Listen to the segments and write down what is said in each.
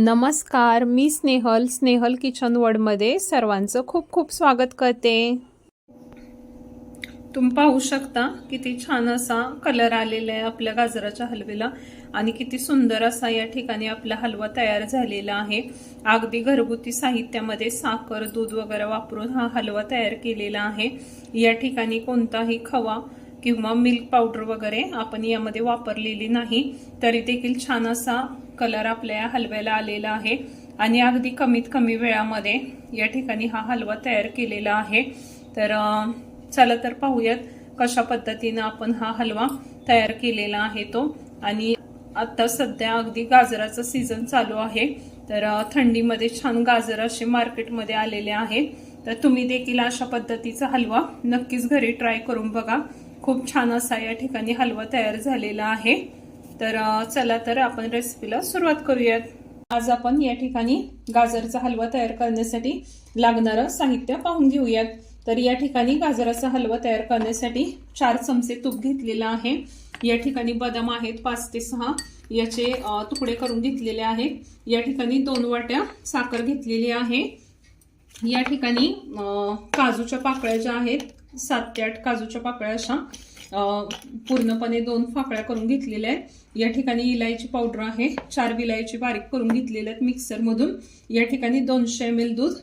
नमस्कार मी स्नेहल स्नेहल किचन वर्डमध्ये सर्वांचं खूप खूप स्वागत करते. तुम्ही पाहू शकता किती छान असा कलर आलेला आहे आपल्या गाजराच्या हलवेला आणि किती सुंदर असा या ठिकाणी आपला हलवा तयार झालेला आहे. अगदी घरगुती साहित्यामध्ये साखर दूध वगैरे वापरून हा हलवा तयार केलेला आहे. या ठिकाणी कोणताही खवा किंवा मिल्क पावडर वगैरे आपण यामध्ये वापरलेली नाही. तरी देखील छान असा कलर आपल्या हलव्याला आलेला आहे. आणि अगदी कमीत कमी वेळामध्ये या ठिकाणी हा हलवा तयार केलेला आहे. तर चला तर पाहूयात कशा पद्धतीनं आपण हा हलवा तयार केलेला आहे तो. आणि आता सध्या अगदी गाजराचा सीझन चालू आहे. तर थंडीमध्ये छान गाजर असे मार्केटमध्ये आलेले आहेत. तर तुम्ही देखील अशा पद्धतीचा हलवा नक्कीच घरी ट्राय करून बघा. खूप छान असा या ठिकाणी हलवा तयार झालेला आहे. तर चला तर आपण रेसिपीला सुरुवात करूयात. आज आपण या ठिकाणी गाजरचा हलवा तयार करण्यासाठी लागणारं साहित्य पाहून घेऊयात. तर या ठिकाणी गाजराचा हलवा तयार करण्यासाठी चार चमचे तूप घेतलेलं आहे. या ठिकाणी बदाम आहेत पाच ते सहा. याचे तुकडे करून घेतलेले आहेत. या ठिकाणी दोन वाट्या साखर घेतलेली आहे. या ठिकाणी काजूच्या पाकळ्या ज्या आहेत सात ते आठ काजूच्या पाकळ्या अशा पूर्णपणे दोन फाकळ्या करून घेतलेल्या आहेत. या ठिकाणी इलायची पावडर आहे. चार विलायची बारीक करून घेतलेल्या आहेत मिक्सरमधून. या ठिकाणी दोनशे एम एल दूध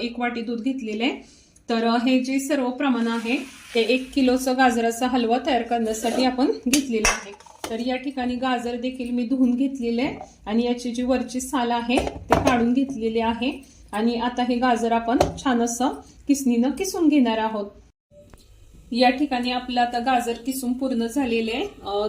एक वाटी दूध घेतलेलं आहे. तर हे जे सर्व प्रमाण आहे ते एक किलोचं गाजराचा हलवा तयार करण्यासाठी आपण घेतलेलं आहे. तर या ठिकाणी गाजर देखील मी धुवून घेतलेले आहे आणि याची जी वरची साल आहे ते काढून घेतलेली आहे. आणि आता हे गाजर आपण छान असं किसणीनं किसून घेणार आहोत. या ठिकाणी आपलं आता गाजर किसून पूर्ण झालेले आहे.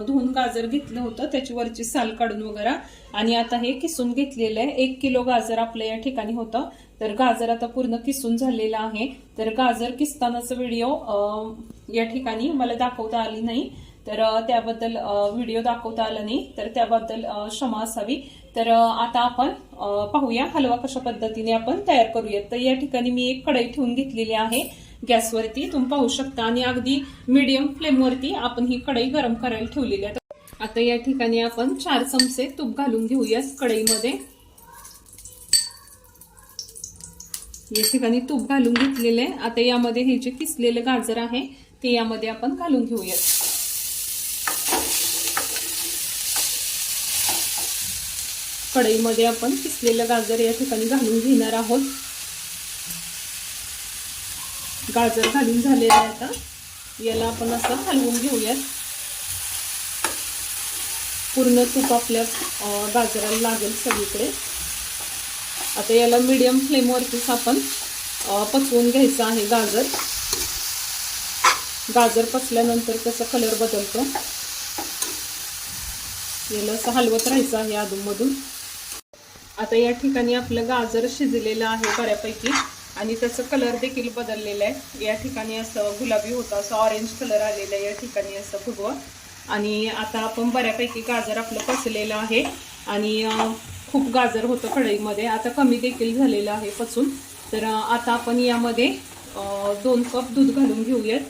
धुवून गाजर घेतलं होतं त्याची वरची साल काढून वगैरे. आणि आता हे किसून घेतलेलं आहे. एक किलो गाजर आपल्या या ठिकाणी होतं. तर गाजर आता पूर्ण किसून झालेलं आहे. तर गाजर किसतानाचा व्हिडिओ या ठिकाणी मला दाखवता आली नाही. तर त्याबद्दल व्हिडिओ दाखवता आला नाही. तर त्याबद्दल क्षमा असावी. तर आता आपण पाहूया हलवा कशा पद्धतीने आपण तयार करूयात. तर या ठिकाणी मी एक कढई ठेवून घेतलेली आहे. गॅसवरती तुम्ही पाहू शकता आणि अगदी मीडियम फ्लेमवरती आपण ही कढई गरम करायला ठेवलेली आहे. आता या ठिकाणी आपण चार चमचे तूप घालून घेऊयात कढईमध्ये. या ठिकाणी तूप घालून घेतलेले आता यामध्ये हे जे किसलेलं गाजर आहे ते यामध्ये आपण घालून घेऊयात. कढईमध्ये आपण किसलेलं गाजर या ठिकाणी घालून घेणार आहोत. गाजर घालून झालेलं आहे आता. याला आपण असं हलवून घेऊयात. पूर्ण तूप आपल्या गाजराला लागेल सगळीकडे. आता याला मीडियम फ्लेमवरतीच आपण पचवून घ्यायचं आहे गाजर. गाजर पचल्यानंतर त्याचा कलर बदलतो. याला असं हलवत राहायचं आहे अधूनमधून. आता या ठिकाणी आपलं गाजर शिजलेलं आहे बऱ्यापैकी. आणि त्याचं कलर देखील बदललेला आहे. या ठिकाणी असं गुलाबी होतं असं ऑरेंज कलर आलेलं आहे. या ठिकाणी असं भगवं आणि आता आपण बऱ्यापैकी गाजर आपलं पचलेलं आहे. आणि खूप गाजर होतं कढईमध्ये. आता कमी देखील झालेलं आहे पचून. तर आता आपण यामध्ये दोन कप दूध घालून घेऊयात.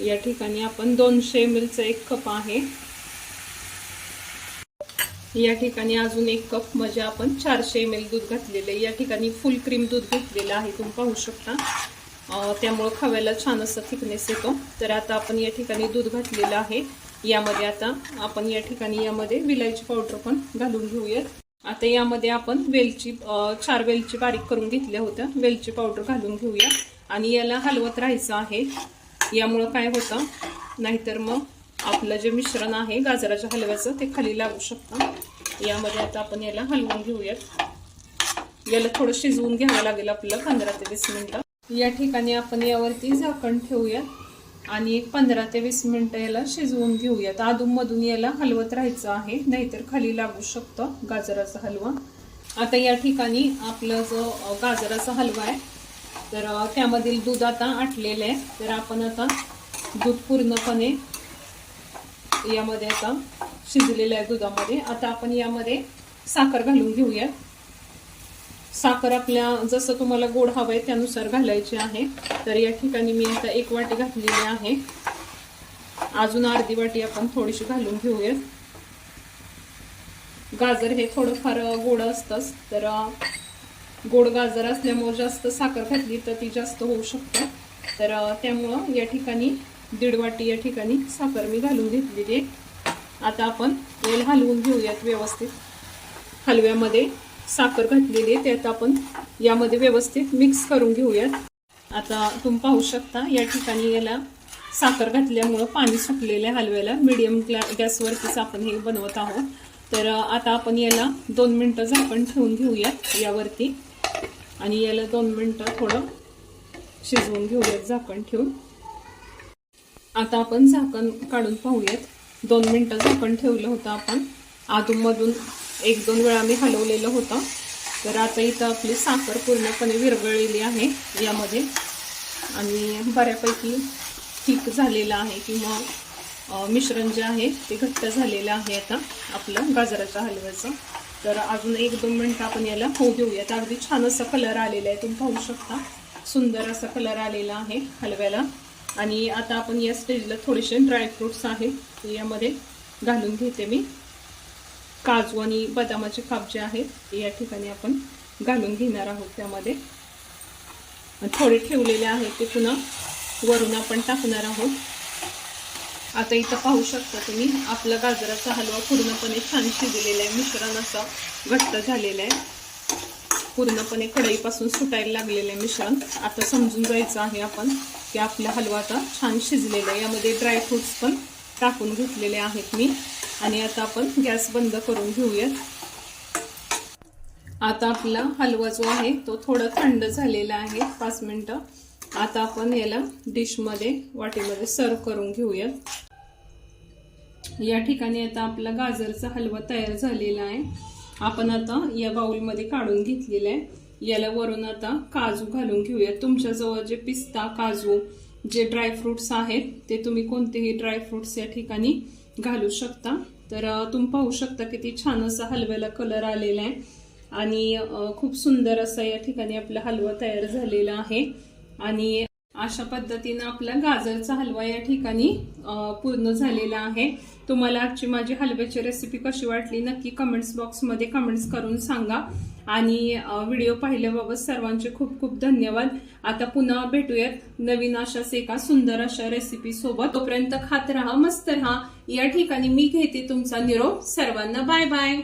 या ठिकाणी आपण दोनशे एम एलचं एक कप आहे. या ठिकाणी अजून एक कप म्हणजे आपण चारशे एम एल दूध घातलेलं आहे. या ठिकाणी फुल क्रीम दूध घेतलेलं आहे तुम्ही पाहू शकता. त्यामुळं खव्याला छान असं थिकनेस येतो. तर आता आपण या ठिकाणी दूध घातलेलं आहे. यामध्ये आता आपण या ठिकाणी यामध्ये विलायची पावडर पण घालून घेऊयात. आता यामध्ये आपण वेलची चार वेलची बारीक करून घेतल्या होत्या. वेलची पावडर घालून घेऊया. आणि याला हलवत राहायचं आहे. यामुळं काय होतं? नाहीतर मग आपलं जे मिश्रण आहे गाजराच्या हलव्याचं ते खाली लागू शकतं. यामध्ये आता आपण याला हलवून घेऊयात. याला थोडं शिजवून घ्यावं लागेल आपल्याला पंधरा ते वीस मिनटं. या ठिकाणी आपण यावरती झाकण ठेवूयात आणि एक पंधरा ते वीस मिनटं याला शिजवून घेऊयात. अधूनमधून याला हलवत राहायचं आहे नाहीतर खाली लागू शकतं गाजराचा हलवा. आता या ठिकाणी आपलं जो गाजराचा हलवा आहे तर त्यामधील दूध आता आटलेलं आहे. तर आपण आता दूध पूर्णपणे यामध्ये आता शिजलेलं आहे दुधामध्ये. आता आपण यामध्ये साखर घालून घेऊया साखर आपल्या जसं तुम्हाला गोड हवं आहे त्यानुसार घालायची आहे. तर या ठिकाणी मी आता एक वाटी घातलेली आहे. अजून अर्धी वाटी आपण थोडीशी घालून घेऊयात. गाजर हे थोडंफार गोड असतंच तर गोड गाजर असल्यामुळे जास्त साखर घातली तर ती जास्त होऊ शकते. तर त्यामुळं या ठिकाणी दीड वाटी या ठिकाणी साखर मी घालून घेतलेली आहे. आता आपण तेल हलवून घेऊयात व्यवस्थित. हलव्यामध्ये साखर घातलेली आहे ते आता आपण यामध्ये व्यवस्थित मिक्स करून घेऊयात. आता तुम्ही पाहू शकता या ठिकाणी याला साखर घातल्यामुळं पाणी सुटलेलं आहे हलव्याला. मिडियम गॅसवरतीच आपण हे बनवत आहोत. तर आता आपण याला दोन मिनटं झाकण ठेवून घेऊयात यावरती. आणि याला दोन मिनटं थोडं शिजवून घेऊयात झाकण ठेवून. आता आपण झाकण काढून पाहूयात. दोन मिनटं झाकण ठेवलं होतं आपण. आधूनमधून एक दोन वेळा मी हलवलेलं होतं. तर आता इथं आपली साखर पूर्णपणे विरघळलेली आहे यामध्ये. आणि बऱ्यापैकी ठीक झालेलं आहे किंवा मिश्रण जे आहे ते घट्ट झालेलं आहे आता आपलं गाजराच्या हलव्याचं. तर अजून एक दोन मिनटं आपण याला होऊ देऊयात. अगदी छान असा कलर आलेला आहे. तुम्ही पाहू शकता. सुंदर असा कलर आलेला आहे हलव्याला. आणि आता आपण या स्टेजला थोडेसे ड्रायफ्रुट्स आहेत ते यामध्ये घालून घेते मी. काजू आणि बदामाचे काप जे आहेत ते या ठिकाणी आपण घालून घेणार आहोत त्यामध्ये. थोडे ठेवलेले आहेत ते पुन्हा वरून आपण टाकणार आहोत. आता इथं पाहू शकता तुम्ही आपला गाजराचा हलवा पूर्णपणे छान शिजलेला आहे. मिश्रण असं घट्ट झालेलं आहे. पूर्णपणे कढईपासून सुटायला लागलेलं आहे मिश्रण. आता समजून जायचं आहे आपण. की आपला हलवा आता छान शिजलेला आहे. यामध्ये ड्रायफ्रूट्स पण टाकून घेतलेले आहेत मी. आणि आता आपण गॅस बंद करून घेऊयात. आता आपला हलवा जो आहे तो थोडा थंड झालेला आहे. पाच मिनटं. आता आपण याला डिशमध्ये वाटीमध्ये सर्व करून घेऊयात. या ठिकाणी आता आपला गाजरचा हलवा तयार झालेला आहे. आपण आता या बाउलमध्ये काढून घेतलेला आहे. याला वरून आता काजू घालून घेऊया तुमच्याजवळ जे पिस्ता काजू जे ड्रायफ्रुट्स आहेत ते तुम्ही कोणतेही ड्रायफ्रुट्स या ठिकाणी घालू शकता. तर तुम्ही पाहू शकता किती छान असा हलव्याला कलर आलेला आहे. आणि खूप सुंदर असा या ठिकाणी आपला हलवा तयार झालेला आहे. आणि अशा पद्धतीनं आपला गाजरचा हलवा या ठिकाणी पूर्ण झालेला आहे. तुम्हाला आजची माझी हलव्याची रेसिपी कशी वाटली नक्की कमेंट्स बॉक्समध्ये कमेंट्स करून सांगा. आणि व्हिडिओ पाहिल्याबाबत सर्वांचे खूप खूप धन्यवाद. आता पुन्हा भेटूयात नवीन अशाच एका सुंदर अशा रेसिपी सोबत. तोपर्यंत खात राहा मस्त राहा. या ठिकाणी मी घेते तुमचा निरोप. सर्वांना बाय बाय